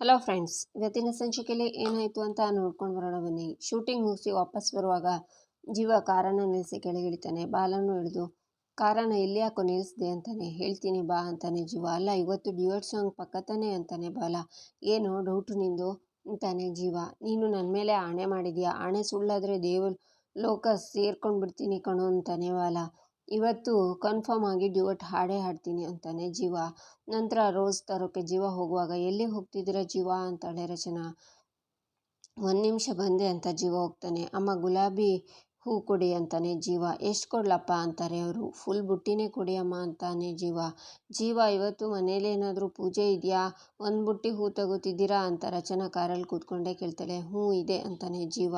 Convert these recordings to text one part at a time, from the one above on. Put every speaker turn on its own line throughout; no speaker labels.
Hello friends, ಇವತ್ತಿನ ಸಂಚಿಕೆಯಲ್ಲಿ ಏನಾಯಿತು ಅಂತ ನೋಡ್ಕೊಂಡು ಬರೋಣ ಬನ್ನಿ. ಶೂಟಿಂಗ್ ಮುಗಿಸಿ ವಾಪಸ್ ಬರುವಾಗ ಜೀವ ಕಾರನ್ನು ನಿಲ್ಲಿಸಿ ಕೆಳಗಿಳಿತಾನೆ. ಬಾಲನ್ನು ಹಿಡಿದು, ಕಾರನ್ನು ಎಲ್ಲಿ ಯಾಕೋ ನಿಲ್ಲಿಸಿದೆ ಅಂತಾನೆ. ಹೇಳ್ತೀನಿ ಬಾ ಅಂತಾನೆ ಜೀವ. ಅಲ್ಲ, ಇವತ್ತು ಡ್ಯೂಯಟ್ ಸಾಂಗ್ ಪಕ್ಕ ತಾನೆ ಅಂತಾನೆ ಬಾಲ. ಏನು ಡೌಟು ನಿಂದು? ಅಂತಾನೆ ಜೀವ. ನೀನು ನನ್ನ ಮೇಲೆ ಆಣೆ ಮಾಡಿದ್ಯಾ? ಆಣೆ ಸುಳ್ಳಾದರೆ ದೇವ ಲೋಕ ಸೇರ್ಕೊಂಡು ಬಿಡ್ತೀನಿ ಕಣೋ ಅಂತಾನೆ ಬಾಲ. ಇವತ್ತು ಕನ್ಫರ್ಮ್ ಆಗಿ ಡ್ಯೂಯಟ್ ಹಾಡೇ ಹಾಡ್ತೀನಿ ಅಂತಾನೆ ಜೀವ. ನಂತರ ರೋಸ್ ತರೋಕೆ ಜೀವ ಹೋಗುವಾಗ ಎಲ್ಲಿ ಹೋಗ್ತಿದ್ದೀರ ಜೀವ ಅಂತಾಳೆ ರಚನಾ. ಒಂದು ನಿಮಿಷ ಬಂದೆ ಅಂತ ಜೀವ ಹೋಗ್ತಾನೆ. ಅಮ್ಮ ಗುಲಾಬಿ ಹೂ ಕೊಡಿ ಅಂತಾನೆ ಜೀವ. ಎಷ್ಟು ಕೊಡ್ಲಪ್ಪ ಅಂತಾರೆ ಅವರು. ಫುಲ್ ಬುಟ್ಟಿನೇ ಕೊಡಿ ಅಮ್ಮ ಅಂತಾನೆ ಜೀವ. ಜೀವ, ಇವತ್ತು ಮನೇಲಿ ಏನಾದರೂ ಪೂಜೆ ಇದೆಯಾ? ಒಂದು ಬುಟ್ಟಿ ಹೂ ತಗೋತಿದ್ದೀರಾ ಅಂತ ರಚನಾ ಕಾರಲ್ಲಿ ಕೂತ್ಕೊಂಡೇ ಕೇಳ್ತಾಳೆ. ಹ್ಞೂ ಇದೆ ಅಂತಾನೆ ಜೀವ.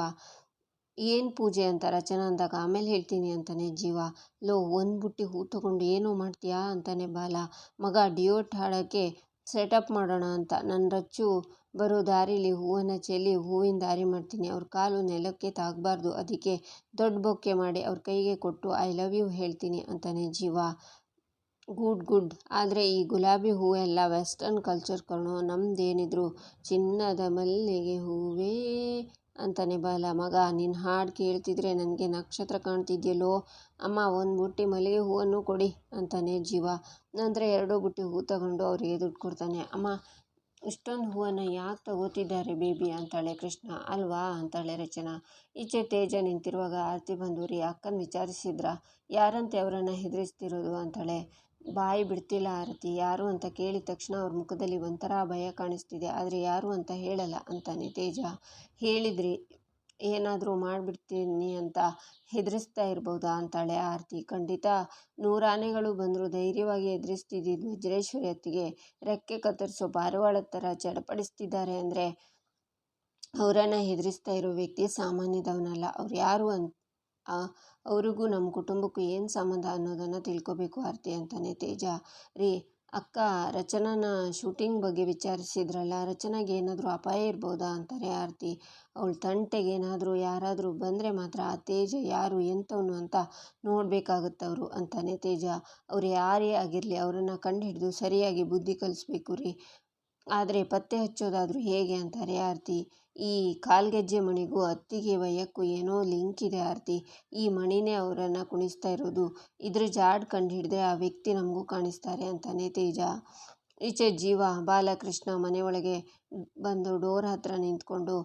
ಏನು ಪೂಜೆ ಅಂತ ರಚನಾ ಅಂದಾಗ ಆಮೇಲೆ ಹೇಳ್ತೀನಿ ಅಂತಾನೆ, ಜೀವ, ಲೋ, ಒಂದು ಬುಟ್ಟಿ ಹೂ ತಗೊಂಡು ಏನು ಮಾಡ್ತೀಯಾ? ಅಂತಾನೆ ಬಾಲ. ಮಗ ಡಿಯೋಟ್ ಹಾಡೋಕ್ಕೆ ಸೆಟಪ್ ಮಾಡೋಣ ಅಂತ. ನನ್ನ ರಚ್ಚು, ಬರೋ ದಾರಿಲಿ, ಹೂವನ್ನು ಚೆಲ್ಲಿ ಹೂವಿನ ದಾರಿ ಮಾಡ್ತೀನಿ. ಅವ್ರ ಕಾಲು ನೆಲಕ್ಕೆ ತಾಗಬಾರ್ದು. ಅದಕ್ಕೆ ದೊಡ್ಡ ಬೊಕ್ಕೆ ಮಾಡಿ ಅವ್ರ ಕೈಗೆ ಕೊಟ್ಟು ಐ ಲವ್ ಯು ಹೇಳ್ತೀನಿ ಅಂತಾನೆ ಜೀವ. Good good. ಆದರೆ ಈ ಗುಲಾಬಿ ಹೂವೆಲ್ಲ ವೆಸ್ಟರ್ನ್ ಕಲ್ಚರ್ ಕಣೋ. ನಮ್ದೇನಿದ್ರು ಚಿನ್ನದ ಮಲ್ಲಿಗೆ ಹೂವೇ ಅಂತಾನೆ ಬಾಲ. ಮಗ ನಿನ್ನ ಹಾಡು ಕೇಳ್ತಿದ್ರೆ ನನಗೆ ನಕ್ಷತ್ರ ಕಾಣ್ತಿದ್ಯಲ್ಲೋ? ಅಮ್ಮ, ಒಂದು ಬುಟ್ಟಿ ಮಲ್ಲಿಗೆ ಹೂವನ್ನು ಕೊಡಿ ಅಂತಾನೆ ಜೀವ. ನಂತರ ಎರಡೂ ಬುಟ್ಟಿ ಹೂ ತಗೊಂಡು ಅವರಿಗೆ ದುಡ್ಡು ಕೊಡ್ತಾನೆ ಅಮ್ಮ, ಇಷ್ಟೊಂದು ಹೂವನ್ನು ಯಾಕೆ ತಗೋತಿದ್ದಾರೆ ಬೇಬಿ? ಅಂತಾಳೆ ಕೃಷ್ಣ. ಅಲ್ವಾ? ಅಂತಾಳೆ ರಚನಾ. ಈಚೆ ತೇಜ ನಿಂತಿರುವಾಗ ಆರತಿ ಬಂದು ರೀ ಅಕ್ಕನ ವಿಚಾರಿಸಿದ್ರ? ಯಾರಂತೆ ಅವರನ್ನು ಹೆದರಿಸ್ತಿರೋದು? ಅಂತಾಳೆ. ಬಾಯಿ ಬಿಡ್ತಿಲ್ಲ ಆರತಿ. ಯಾರು ಅಂತ ಕೇಳಿದ ತಕ್ಷಣ ಅವ್ರ ಮುಖದಲ್ಲಿ ಒಂಥರ ಭಯ ಕಾಣಿಸ್ತಿದೆ. ಆದರೆ ಯಾರು ಅಂತ ಹೇಳಲ್ಲ ಅಂತಾನೆ ತೇಜ. ಹೇಳಿದ್ರಿ, ಏನಾದರೂ ಮಾಡಿಬಿಡ್ತೀನಿ ಅಂತ ಹೆದರಿಸ್ತಾ ಇರ್ಬೋದಾ ಅಂತಾಳೆ ಆರತಿ. ಖಂಡಿತ. ನೂರಾನೆಗಳು ಬಂದರೂ ಧೈರ್ಯವಾಗಿ ಎದುರಿಸ್ತಿದ್ದಿದ್ದು ವಜ್ರೇಶ್ವರಿ ಅತ್ತಿಗೆ ರೆಕ್ಕೆ ಕತ್ತರಿಸೋ ಪಾರಿವಾಳದ ಥರ ಚಡಪಡಿಸ್ತಿದ್ದಾರೆ ಅಂದರೆ, ಅವರನ್ನು ಹೆದರಿಸ್ತಾ ಇರೋ ವ್ಯಕ್ತಿ ಸಾಮಾನ್ಯದವನಲ್ಲ. ಅವ್ರು ಯಾರು ಅಂತ ಅವ್ರಿಗೂ ನಮ್ಮ ಕುಟುಂಬಕ್ಕೂ ಏನು ಸಂಬಂಧ ಅನ್ನೋದನ್ನು ತಿಳ್ಕೊಬೇಕು ಆರತಿ ಅಂತಾನೆ ತೇಜ. ರೀ, ಅಕ್ಕ, ರಚನಾನ ಶೂಟಿಂಗ್ ಬಗ್ಗೆ ವಿಚಾರಿಸಿದ್ರಲ್ಲ, ರಚನಾಗೆ ಏನಾದರೂ ಅಪಾಯ ಇರ್ಬೋದಾ ಅಂತಾರೆ ಆರತಿ. ಅವಳ ತಂಟೆಗೆ ಏನಾದರೂ ಯಾರಾದರೂ ಬಂದರೆ ಮಾತ್ರ ಆ ತೇಜ ಯಾರು, ಎಂಥವನು ಅಂತ ನೋಡಬೇಕಾಗುತ್ತವರು ಅಂತಾನೆ ತೇಜ. ಅವ್ರು ಯಾರೇ ಆಗಿರಲಿ ಅವರನ್ನು ಕಂಡುಹಿಡಿದು ಸರಿಯಾಗಿ ಬುದ್ಧಿ ಕಲಿಸ್ಬೇಕು ರೀ. ಆದರೆ ಪತ್ತೆ ಹಚ್ಚೋದಾದರೂ ಹೇಗೆ ಅಂತಾರೆ ಆರತಿ? ಈ ಕಾಲ್ಗೆಜ್ಜೆ ಮಣಿಗೂ ಅತ್ತಿಗೆ ವಯಕ್ಕೂ ಏನೋ ಲಿಂಕ್ ಇದೆ ಆರತಿ. ಈ ಮಣಿನೇ ಅವರನ್ನು ಕುಣಿಸ್ತಾ ಇರೋದು. ಇದ್ರ ಜಾಡ್ ಕಂಡು ಹಿಡಿದ್ರೆ ಆ ವ್ಯಕ್ತಿ ನಮಗೂ ಕಾಣಿಸ್ತಾರೆ ಅಂತಾನೆ ತೇಜ. ಈಚೆ ಜೀವ, ಬಾಲಕೃಷ್ಣ ಮನೆಯೊಳಗೆ ಬಂದು ಡೋರ್ ಹತ್ರ ನಿಂತ್ಕೊಂಡು,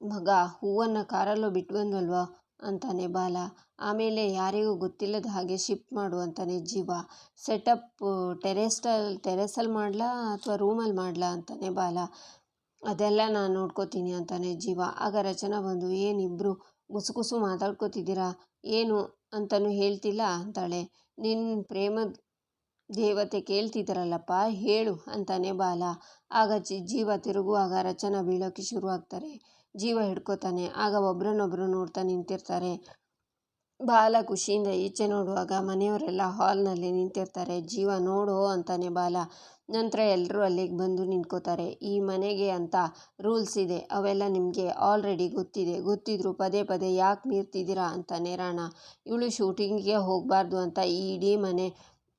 ಮಗ, ಹೂವನ್ನು ಕಾರಲ್ಲೋ ಬಿಟ್ಟು ಬಂದಲ್ವಾ ಅಂತಾನೆ ಬಾಲ. ಆಮೇಲೆ ಯಾರಿಗೂ ಗೊತ್ತಿಲ್ಲದ ಹಾಗೆ ಶಿಫ್ಟ್ ಮಾಡು ಅಂತಾನೆ ಜೀವ. ಸೆಟಪ್ ಟೆರೆಸ್ಟಲ್ ಟೆರೆಸಲ್ಲಿ ಮಾಡಲಾ ಅಥವಾ ರೂಮಲ್ಲಿ ಮಾಡಲಾ ಅಂತಾನೆ ಬಾಲ. ಅದೆಲ್ಲ ನಾನು ನೋಡ್ಕೋತೀನಿ ಅಂತಾನೆ ಜೀವ. ಆಗ ರಚನಾ ಬಂದು ಏನಿಬ್ರು ಗುಸುಗುಸು ಗುಸು ಮಾತಾಡ್ಕೋತಿದ್ದೀರಾ? ಏನು ಅಂತಲೂ ಹೇಳ್ತಿಲ್ಲ ಅಂತಾಳೆ. ನಿನ್ನ ಪ್ರೇಮದ ದೇವತೆ ಕೇಳ್ತಿದ್ದಾರಲ್ಲಪ್ಪ, ಹೇಳು ಅಂತಾನೆ ಬಾಲ. ಆಗ ಜಿ, ಜೀವ ತಿರುಗುವಾಗ ರಚನಾ ಬೀಳೋಕ್ಕೆ ಶುರುವಾಗ್ತಾರೆ. ಜೀವ ಹಿಡ್ಕೋತಾನೆ. ಆಗ ಒಬ್ರನ್ನೊಬ್ರು ನೋಡ್ತಾ ನಿಂತಿರ್ತಾರೆ. ಬಾಲ ಖುಷಿಯಿಂದ ಈಚೆ ನೋಡುವಾಗ ಮನೆಯವರೆಲ್ಲ ಹಾಲ್ನಲ್ಲಿ ನಿಂತಿರ್ತಾರೆ. ಜೀವ ನೋಡು ಅಂತಾನೆ ಬಾಲ. ನಂತರ ಎಲ್ಲರೂ ಅಲ್ಲಿಗೆ ಬಂದು ನಿಂತ್ಕೋತಾರೆ. ಈ ಮನೆಗೆ ಅಂತ ರೂಲ್ಸ್ ಇದೆ. ಅವೆಲ್ಲ ನಿಮಗೆ ಆಲ್ರೆಡಿ ಗೊತ್ತಿದೆ. ಗೊತ್ತಿದ್ರು ಪದೇ ಪದೇ ಯಾಕೆ ಮೀರ್ತಿದ್ದೀರಾ ಅಂತಾನೆ ರಾಣ. ಇವಳು ಶೂಟಿಂಗಿಗೆ ಹೋಗಬಾರ್ದು ಅಂತ ಈ ಇಡೀ ಮನೆ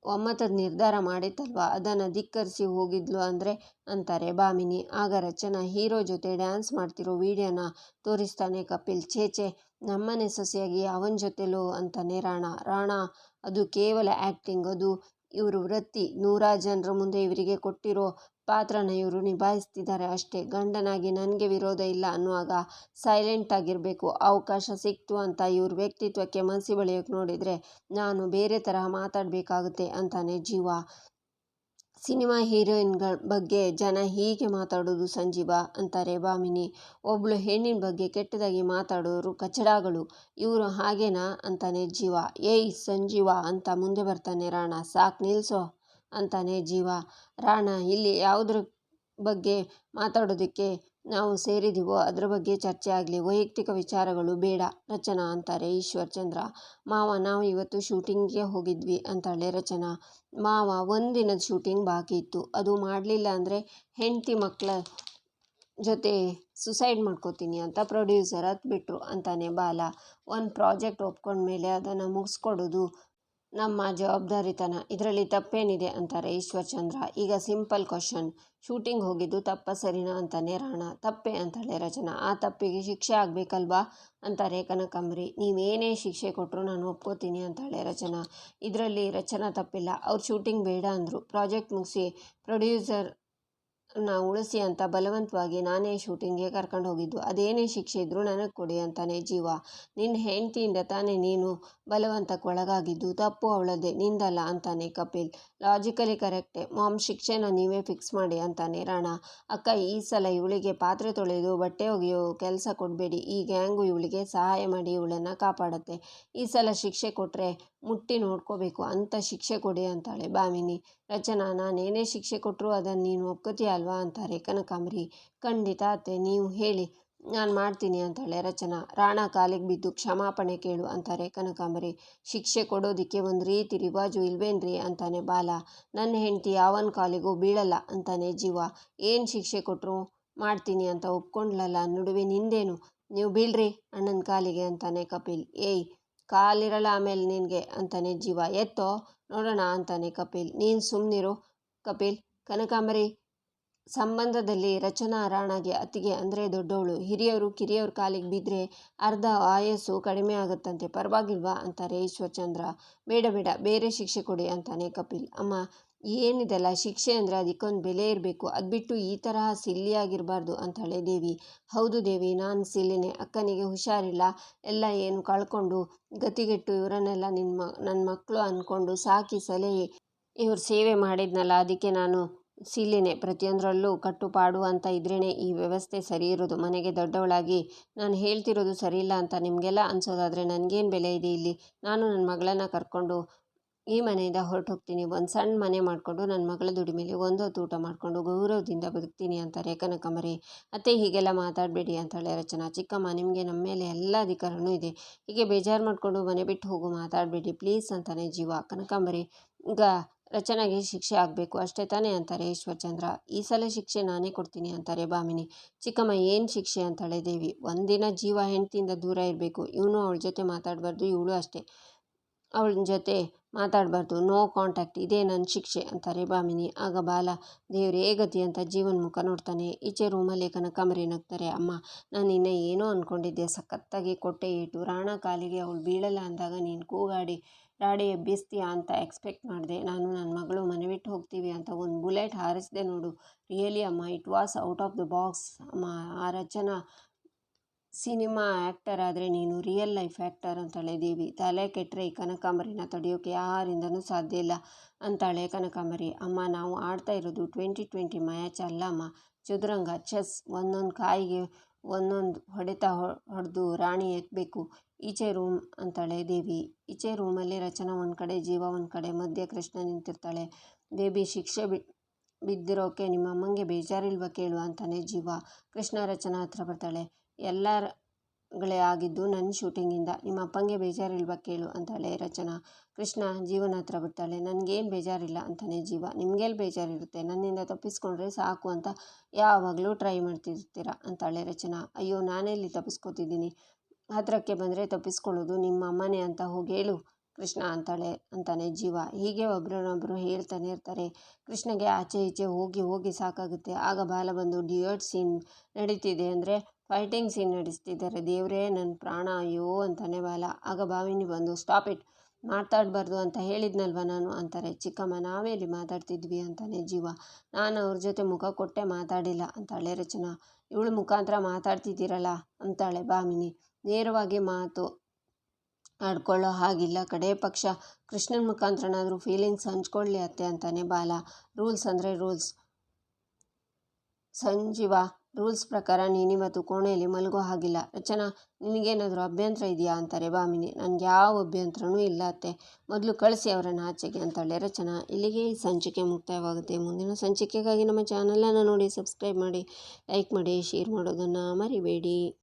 ಒಮ್ಮತದ ನಿರ್ಧಾರ ಮಾಡಿತ್ತಲ್ವ? ಅದನ್ನು ಧಿಕ್ಕರಿಸಿ ಹೋಗಿದ್ಲು ಅಂದರೆ ಅಂತಾರೆ ಭಾಮಿನಿ ಆಗ ರಚನಾ ಹೀರೋ ಜೊತೆ ಡ್ಯಾನ್ಸ್ ಮಾಡ್ತಿರೋ ವಿಡಿಯೋನ ತೋರಿಸ್ತಾನೆ ಕಪಿಲ್. ಚೇಚೆ ನಮ್ಮನೆ ಸೊಸೆಯಾಗಿ ಅವನ ಜೊತೆಲೋ ಅಂತಾನೆ ರಾಣ. ರಾಣ, ಅದು ಕೇವಲ ಆ್ಯಕ್ಟಿಂಗ್ ಅದು ಇವರು ವೃತ್ತಿ. ನೂರಾರು ಜನರ ಮುಂದೆ ಇವರಿಗೆ ಕೊಟ್ಟಿರೋ ಪಾತ್ರನ ಇವರು ನಿಭಾಯಿಸ್ತಿದ್ದಾರೆ ಅಷ್ಟೇ. ಗಂಡನಾಗಿ ನನಗೆ ವಿರೋಧ ಇಲ್ಲ ಅನ್ನುವಾಗ ಸೈಲೆಂಟ್ ಆಗಿರಬೇಕು. ಅವಕಾಶ ಸಿಕ್ತು ಅಂತ ಇವ್ರ ವ್ಯಕ್ತಿತ್ವಕ್ಕೆ ಮನಸ್ಸಿ ಬೆಳೆಯೋಕೆ ನೋಡಿದರೆ ನಾನು ಬೇರೆ ತರಹ ಮಾತಾಡಬೇಕಾಗುತ್ತೆ ಅಂತಾನೆ ಜೀವ. ಸಿನಿಮಾ ಹೀರೋಯಿನ್ಗಳ ಬಗ್ಗೆ ಜನ ಹೀಗೆ ಮಾತಾಡೋದು ಸಂಜೀವ ಅಂತಾರೆ ಭಾಮಿನಿ ಒಬ್ಳು ಹೆಣ್ಣಿನ ಬಗ್ಗೆ ಕೆಟ್ಟದಾಗಿ ಮಾತಾಡೋರು ಕಚಡಗಳು. ಇವರು ಹಾಗೇನಾ ಅಂತಾನೆ ಜೀವ. ಏಯ್ ಸಂಜೀವ ಅಂತ ಮುಂದೆ ಬರ್ತಾನೆ ರಾಣ. ಸಾಕು ನಿಲ್ಲಿಸೋ ಅಂತಾನೆ ಜೀವ. ರಾಣ, ಇಲ್ಲಿ ಯಾವುದ್ರ ಬಗ್ಗೆ ಮಾತಾಡೋದಕ್ಕೆ ನಾವು ಸೇರಿದ್ದೀವೋ ಅದ್ರ ಬಗ್ಗೆ ಚರ್ಚೆ ಆಗಲಿ. ವೈಯಕ್ತಿಕ ವಿಚಾರಗಳು ಬೇಡ, ರಚನಾ ಅಂತಾರೆ ಈಶ್ವರ್ ಚಂದ್ರ. ಮಾವ, ನಾವು ಇವತ್ತು ಶೂಟಿಂಗ್ಗೆ ಹೋಗಿದ್ವಿ ಅಂತಾಳೆ ರಚನಾ. ಮಾವ, ಒಂದಿನದ ಶೂಟಿಂಗ್ ಬಾಕಿ ಇತ್ತು. ಅದು ಮಾಡಲಿಲ್ಲ ಅಂದರೆ ಹೆಂಡತಿ ಮಕ್ಕಳ ಜೊತೆ ಸುಸೈಡ್ ಮಾಡ್ಕೋತೀನಿ ಅಂತ ಪ್ರೊಡ್ಯೂಸರ್ ಹತ್ಬಿಟ್ರು ಅಂತಾನೆ ಬಾಲ. ಒಂದು ಪ್ರಾಜೆಕ್ಟ್ ಒಪ್ಕೊಂಡ್ಮೇಲೆ ಅದನ್ನು ಮುಗಿಸ್ಕೊಡೋದು ನಮ್ಮ ಜವಾಬ್ದಾರಿತನ. ಇದರಲ್ಲಿ ತಪ್ಪೇನಿದೆ ಅಂತಾರೆ ಈಶ್ವರ್ಚಂದ್ರ ಈಗ ಸಿಂಪಲ್ ಕ್ವಶನ್. ಶೂಟಿಂಗ್ ಹೋಗಿದ್ದು ತಪ್ಪ ಸರಿನಾ ಅಂತಾನೆ ರಾಣ. ತಪ್ಪೆ ಅಂತಾಳೆ ರಚನಾ. ಆ ತಪ್ಪಿಗೆ ಶಿಕ್ಷೆ ಆಗಬೇಕಲ್ವಾ? ಅಂತಾರೆ ಕನಕಾಂಬರಿ. ನೀವೇನೇ ಶಿಕ್ಷೆ ಕೊಟ್ಟರು ನಾನು ಒಪ್ಕೋತೀನಿ ಅಂತಾಳೆ ರಚನಾ. ಇದರಲ್ಲಿ ರಚನಾ ತಪ್ಪಿಲ್ಲ. ಅವ್ರು ಶೂಟಿಂಗ್ ಬೇಡ ಅಂದರು. ಪ್ರಾಜೆಕ್ಟ್ ಮುಗಿಸಿ ಪ್ರೊಡ್ಯೂಸರ್ ಉಳಿಸಿ ಅಂತ ಬಲವಂತವಾಗಿ ನಾನೇ ಶೂಟಿಂಗ್ಗೆ ಕರ್ಕೊಂಡು ಹೋಗಿದ್ದು. ಅದೇನೇ ಶಿಕ್ಷೆ ಇದ್ದರೂ ನನಗೆ ಕೊಡಿ ಅಂತಾನೆ ಜೀವ. ನಿನ್ನ ಹೆಂಡತಿಯಿಂದ ತಾನೇ ನೀನು ಬಲವಂತಕ್ಕೆ ಒಳಗಾಗಿದ್ದು, ತಪ್ಪು ಅವಳದೆ ನಿಂದಲ್ಲ ಅಂತಾನೆ ಕಪಿಲ್. ಲಾಜಿಕಲಿ ಕರೆಕ್ಟೇ ಮಾಮ್, ಶಿಕ್ಷೆನ ನೀವೇ ಫಿಕ್ಸ್ ಮಾಡಿ ಅಂತಾನೆ ರಾಣ. ಅಕ್ಕ, ಈ ಸಲ ಇವಳಿಗೆ ಪಾತ್ರೆ ತೊಳೆದು ಬಟ್ಟೆ ಒಗೆಯೋ ಕೆಲಸ ಕೊಡಬೇಡಿ. ಈ ಗ್ಯಾಂಗು ಇವಳಿಗೆ ಸಹಾಯ ಮಾಡಿ ಇವಳನ್ನು ಕಾಪಾಡುತ್ತೆ. ಈ ಸಲ ಶಿಕ್ಷೆ ಕೊಟ್ಟರೆ ಮುಟ್ಟಿ ನೋಡ್ಕೋಬೇಕು. ಅಂತ ಶಿಕ್ಷೆ ಕೊಡಿ ಅಂತಾಳೆ. ಭಾಮಿನಿ ರಚನಾ, ನಾನೇನೇ ಶಿಕ್ಷೆ ಕೊಟ್ಟರು ಅದನ್ನು ನೀನು ಒಪ್ಕೋತೀಯ ಅಲ್ವಾ? ಅಂತಾರೆ ಕನಕಾಂಬರಿ. ಖಂಡಿತ ಅತ್ತೆ, ನೀವು ಹೇಳಿ. ನಾನು ಮಾಡ್ತೀನಿ ಅಂತಾಳೆ ರಚನಾ. ರಾಣ ಕಾಲಿಗೆ ಬಿದ್ದು ಕ್ಷಮಾಪಣೆ ಕೇಳು ಅಂತಾರೆ ಕನಕಾಂಬರಿ. ಶಿಕ್ಷೆ ಕೊಡೋದಕ್ಕೆ ಒಂದು ರೀತಿ ರಿವಾಜು ಇಲ್ವೇನ್ರಿ? ಅಂತಾನೆ ಬಾಲ. ನನ್ನ ಹೆಂಡತಿ ಯಾವನ ಕಾಲಿಗೂ ಬೀಳಲ್ಲ ಅಂತಾನೆ ಜೀವ. ಏನು ಶಿಕ್ಷೆ ಕೊಟ್ಟರು ಮಾಡ್ತೀನಿ ಅಂತ ಒಪ್ಕೊಂಡ್ಲಲ್ಲ, ನಡುವೆ ನಿಂದೇನು? ನೀವು ಬೀಳ್ರಿ ಅಣ್ಣನ ಕಾಲಿಗೆ ಅಂತಾನೆ ಕಪಿಲ್. ಏಯ್ ಕಾಲಿರಲ್ಲ ಆಮೇಲೆ ನಿನಗೆ ಅಂತಾನೆ ಜೀವ. ಎತ್ತೋ? ನೋಡೋಣ ಅಂತಾನೆ ಕಪಿಲ್. ನೀನು ಸುಮ್ಮನಿರು ಕಪಿಲ್. ಕನಕಾಂಬರಿ ಸಂಬಂಧದಲ್ಲಿ ರಚನಾ ರಾಣಾಗೆ ಅತ್ತಿಗೆ ಅಂದರೆ ದೊಡ್ಡವಳು ಹಿರಿಯರು ಕಿರಿಯವ್ರ ಕಾಲಿಗೆ ಬಿದ್ದರೆ ಅರ್ಧ ಆಯಸ್ಸು ಕಡಿಮೆ ಆಗುತ್ತಂತೆ. ಪರವಾಗಿಲ್ವಾ? ಅಂತಾರೆ ಈಶ್ವರ್ಚಂದ್ರ. ಬೇಡ ಬೇಡ, ಬೇರೆ ಶಿಕ್ಷೆ ಕೊಡಿ ಅಂತಾನೆ ಕಪಿಲ್. ಅಮ್ಮ ಏನಿದೆಲ್ಲ? ಶಿಕ್ಷೆ ಅಂದರೆ ಅದಕ್ಕೊಂದು ಬೆಲೆ ಇರಬೇಕು. ಅದು ಬಿಟ್ಟು ಈ ತರಹ ಸಿಲ್ಲಿಯಾಗಿರಬಾರ್ದು ಅಂತಾಳೆ ದೇವಿ. ಹೌದು ದೇವಿ, ನಾನು ಸಿಲ್ಲಿನೇ. ಅಕ್ಕನಿಗೆ ಹುಷಾರಿಲ್ಲ. ಎಲ್ಲ ಏನು ಕಳ್ಕೊಂಡು ಗತಿಗೆಟ್ಟು ಇವರನ್ನೆಲ್ಲ ನಿನ್ನ ನನ್ನ ಮಕ್ಕಳು ಅಂದ್ಕೊಂಡು ಸಾಕಿ ಸಲಹೆ ಇವ್ರ ಸೇವೆ ಮಾಡಿದ್ನಲ್ಲ, ಅದಕ್ಕೆ ನಾನು ಸಿಲ್ಲಿನೇ. ಪ್ರತಿಯೊಂದರಲ್ಲೂ ಕಟ್ಟುಪಾಡು ಅಂತ ಇದ್ರೇ ಈ ವ್ಯವಸ್ಥೆ ಸರಿ ಇರೋದು. ಮನೆಗೆ ದೊಡ್ಡವಳಾಗಿ ನಾನು ಹೇಳ್ತಿರೋದು ಸರಿಯಿಲ್ಲ ಅಂತ ನಿಮಗೆಲ್ಲ ಅನ್ಸೋದಾದರೆ ನನಗೇನು ಬೆಲೆ ಇದೆ ಇಲ್ಲಿ? ನಾನು ನನ್ನ ಮಗಳನ್ನು ಕರ್ಕೊಂಡು ಈ ಮನೆಯಿಂದ ಹೊರಟು ಹೋಗ್ತೀನಿ ಒಂದು ಸಣ್ಣ ಮನೆ ಮಾಡಿಕೊಂಡು ನನ್ನ ಮಗಳ ದುಡಿಮೇಲೆ ಒಂದು ಹೊತ್ತು ಊಟ ಮಾಡಿಕೊಂಡು ಗೌರವದಿಂದ ಬದುಕ್ತೀನಿ ಅಂತಾರೆ. ಕನಕಮರಿ ಅತ್ತೆ ಹೀಗೆಲ್ಲ ಮಾತಾಡಬೇಡಿ ಅಂತಾಳೆ ರಚನಾ. ಚಿಕ್ಕಮ್ಮ, ನಿಮಗೆ ನಮ್ಮ ಮೇಲೆ ಎಲ್ಲ ಅಧಿಕಾರನೂ ಇದೆ. ಹೀಗೆ ಬೇಜಾರು ಮಾಡಿಕೊಂಡು ಮನೆ ಬಿಟ್ಟು ಹೋಗು, ಮಾತಾಡಬೇಡಿ ಪ್ಲೀಸ್ ಅಂತಾನೆ ಜೀವ. ಕನಕಾಂಬರಿ ಈಗ ರಚನೆಗೆ ಶಿಕ್ಷೆ ಆಗಬೇಕು, ಅಷ್ಟೇ ತಾನೇ ಅಂತಾರೆ ಈಶ್ವರಚಂದ್ರ. ಈ ಸಲ ಶಿಕ್ಷೆ ನಾನೇ ಕೊಡ್ತೀನಿ ಅಂತಾರೆ ಭಾಮಿನಿ ಚಿಕ್ಕಮ್ಮ, ಏನು ಶಿಕ್ಷೆ ಅಂತಾಳೆ ದೇವಿ. ಒಂದಿನ ಜೀವ ಹೆಂಡತಿಯಿಂದ ದೂರ ಇರಬೇಕು. ಇವನು ಅವಳ ಜೊತೆ ಮಾತಾಡಬಾರ್ದು, ಇವಳು ಅಷ್ಟೇ. ಅವಳ ಜೊತೆ ಮಾತಾಡಬಾರ್ದು. ನೋ ಕಾಂಟ್ಯಾಕ್ಟ್, ಇದೇ ನನ್ನ ಶಿಕ್ಷೆ ಅಂತಾರೆ ಭಾಮಿನಿ ಆಗ ಬಾಲ, ದೇವ್ರೇ ಗತಿ ಅಂತ ಜೀವನ್ ಮುಖ ನೋಡ್ತಾನೆ. ಈಚೆ ರೂಮಲ್ಲಿ ಕನಕಾಂಬರಿ ನಗ್ತಾರೆ. ಅಮ್ಮ, ನಾನು ಇನ್ನೂ ಏನೋ ಅಂದ್ಕೊಂಡಿದ್ದೆ ಸಖತ್ತಾಗಿ ಕೊಟ್ಟೆ ಇಟ್ಟು ರಾಣ ಕಾಲಿಗೆ ಅವಳು ಬೀಳಲ್ಲ ಅಂದಾಗ ನೀನು ಕೂಗಾಡಿ, ರಾಡಿ ಎಬ್ಬಿಸ್ತೀಯಾ ಅಂತ ಎಕ್ಸ್ಪೆಕ್ಟ್ ಮಾಡಿದೆ. ನಾನು ನನ್ನ ಮಗಳು ಮನೆ ಬಿಟ್ಟು ಹೋಗ್ತೀವಿ ಅಂತ ಒಂದು ಬುಲೆಟ್ ಹಾರಿಸಿದೆ ನೋಡು. ರಿಯಲಿ ಅಮ್ಮ, it was out of the box. ಅಮ್ಮ, ಆ ರಚನಾ ಸಿನಿಮಾ ಆ್ಯಕ್ಟರ್ ಆದರೆ ನೀನು ರಿಯಲ್ ಲೈಫ್ ಆ್ಯಕ್ಟರ್ ಅಂತಾಳೆ ದೇವಿ ತಲೆ ಕೆಟ್ಟರೆ ಈ ಕನಕಾಂಬರಿನ ತಡೆಯೋಕೆ ಯಾರಿಂದನೂ ಸಾಧ್ಯ ಇಲ್ಲ ಅಂತಾಳೆ ಕನಕಾಂಬರಿ. ಅಮ್ಮ, ನಾವು ಆಡ್ತಾ ಇರೋದು ಟ್ವೆಂಟಿ ಟ್ವೆಂಟಿ ಮ್ಯಾಚ್ ಅಲ್ಲ ಅಮ್ಮ. ಚದುರಂಗ, ಚೆಸ್, ಒಂದೊಂದು ಕಾಯಿಗೆ ಒಂದೊಂದು ಹೊಡೆತ ಹೊಡೆದು ರಾಣಿ ಎತ್ತಬೇಕು ಈಚೆ ರೂಮ್ ಅಂತಾಳೆ ದೇವಿ. ಈಚೆ ರೂಮಲ್ಲಿ ರಚನಾ ಒಂದು ಕಡೆ, ಜೀವ ಒಂದು ಕಡೆ, ಮಧ್ಯೆ ಕೃಷ್ಣ ನಿಂತಿರ್ತಾಳೆ. ಬೇಬಿ, ಶಿಕ್ಷೆ ಬಿ, ಬಿದ್ದಿರೋಕೆ ನಿಮ್ಮ ಅಮ್ಮಂಗೆ ಬೇಜಾರಿಲ್ವ ಕೇಳು ಅಂತಾನೆ ಜೀವ. ಕೃಷ್ಣ ರಚನಾ ಹತ್ರ ಬರ್ತಾಳೆ. ಎಲ್ಲಗಳೇ ಆಗಿದ್ದು ನನ್ನ ಶೂಟಿಂಗಿಂದ. ನಿಮ್ಮ ಅಪ್ಪಂಗೆ ಬೇಜಾರಿಲ್ವ ಕೇಳು ಅಂತಾಳೆ ರಚನಾ. ಕೃಷ್ಣ, ಜೀವನ ಹತ್ರ ಬರ್ತಾಳೆ ನನಗೇನು ಬೇಜಾರಿಲ್ಲ ಅಂತಾನೆ ಜೀವ. ನಿಮಗೆಲ್ಲಿ ಬೇಜಾರಿರುತ್ತೆ. ನನ್ನಿಂದ ತಪ್ಪಿಸ್ಕೊಂಡ್ರೆ ಸಾಕು ಅಂತ ಯಾವಾಗಲೂ ಟ್ರೈ ಮಾಡ್ತಿರ್ತೀರ ಅಂತಾಳೆ ರಚನಾ. ಅಯ್ಯೋ, ನಾನೆಲ್ಲಿ ತಪ್ಪಿಸ್ಕೊತಿದ್ದೀನಿ? ಹತ್ರಕ್ಕೆ ಬಂದರೆ ತಪ್ಪಿಸ್ಕೊಳ್ಳೋದು ನಿಮ್ಮ ಅಮ್ಮನೇ ಅಂತ ಹೋಗಿ ಹೇಳು. ಕೃಷ್ಣ ಅಂತಾಳೆ ಅಂತಾನೆ ಜೀವ. ಹೀಗೆ ಒಬ್ರನ್ನೊಬ್ಬರು ಹೇಳ್ತಾನೆ ಇರ್ತಾರೆ. ಕೃಷ್ಣಗೆ ಆಚೆ ಈಚೆ ಹೋಗಿ ಹೋಗಿ ಸಾಕಾಗುತ್ತೆ. ಆಗ ಬಾಲ ಬಂದು ಡಿಯೋಟ್ ಸೀನ್ ನಡೀತಿದೆ ಅಂದರೆ ಫೈಟಿಂಗ್ ಸೀನ್ ನಡೆಸ್ತಿದ್ದಾರೆ. ದೇವರೇ ನನ್ನ ಪ್ರಾಣ ಅಯ್ಯೋ ಅಂತಾನೆ ಬಾಲ. ಆಗ ಭಾವಿನಿ ಬಂದು, ಸ್ಟಾಪ್ ಇಟ್, ಮಾತಾಡಬಾರ್ದು ಅಂತ ಹೇಳಿದ್ನಲ್ವ ನಾನು? ಅಂತಾರೆ. ಚಿಕ್ಕಮ್ಮ, ನಾವೇ ಇಲ್ಲಿ ಮಾತಾಡ್ತಿದ್ವಿ? ಅಂತಾನೆ ಜೀವ. ನಾನು ಅವ್ರ ಜೊತೆ ಮುಖ ಕೊಟ್ಟೆ ಮಾತಾಡಿಲ್ಲ, ಅಂತಾಳೆ ರಚನಾ. ಇವಳು ಮುಖಾಂತರ ಮಾತಾಡ್ತಿದ್ದೀರಲ್ಲ, ಅಂತಾಳೆ ಭಾಮಿನಿ. ನೇರವಾಗಿ ಮಾತು ಆಡ್ಕೊಳ್ಳೋ ಹಾಗಿಲ್ಲ. ಕಡೇ ಪಕ್ಷ, ಕೃಷ್ಣನ ಮುಖಾಂತರನಾದರೂ ಫೀಲಿಂಗ್ಸ್ ಹಂಚ್ಕೊಳ್ಳಿ ಅತ್ತೆ, ಅಂತಾನೆ ಬಾಲ. ರೂಲ್ಸ್ ಅಂದರೆ ರೂಲ್ಸ್. ಸಂಜೀವ ರೂಲ್ಸ್ ಪ್ರಕಾರ ನೀನಿವತ್ತು ಕೋಣೆಯಲ್ಲಿ ಮಲಗೋ ಹಾಗಿಲ್ಲ. ರಚನಾ, ನಿನಗೇನಾದರೂ ಅಭ್ಯಂತರ ಇದೆಯಾ ಅಂತಾರೆ ಭಾಮಿನಿ ನನಗೆ ಯಾವ ಅಭ್ಯಂತರನೂ ಇಲ್ಲ ಅತ್ತೆ. ಮೊದಲು ಕಳಿಸಿ ಅವರನ್ನು ಆಚೆಗೆ ಅಂತಾಳೆ ರಚನಾ. ಇಲ್ಲಿಗೆ ಸಂಚಿಕೆ ಮುಕ್ತಾಯವಾಗುತ್ತೆ. ಮುಂದಿನ ಸಂಚಿಕೆಗಾಗಿ ನಮ್ಮ ಚಾನಲನ್ನು ನೋಡಿ, ಸಬ್ಸ್ಕ್ರೈಬ್ ಮಾಡಿ, ಲೈಕ್ ಮಾಡಿ, ಶೇರ್ ಮಾಡೋದನ್ನು ಮರಿಬೇಡಿ.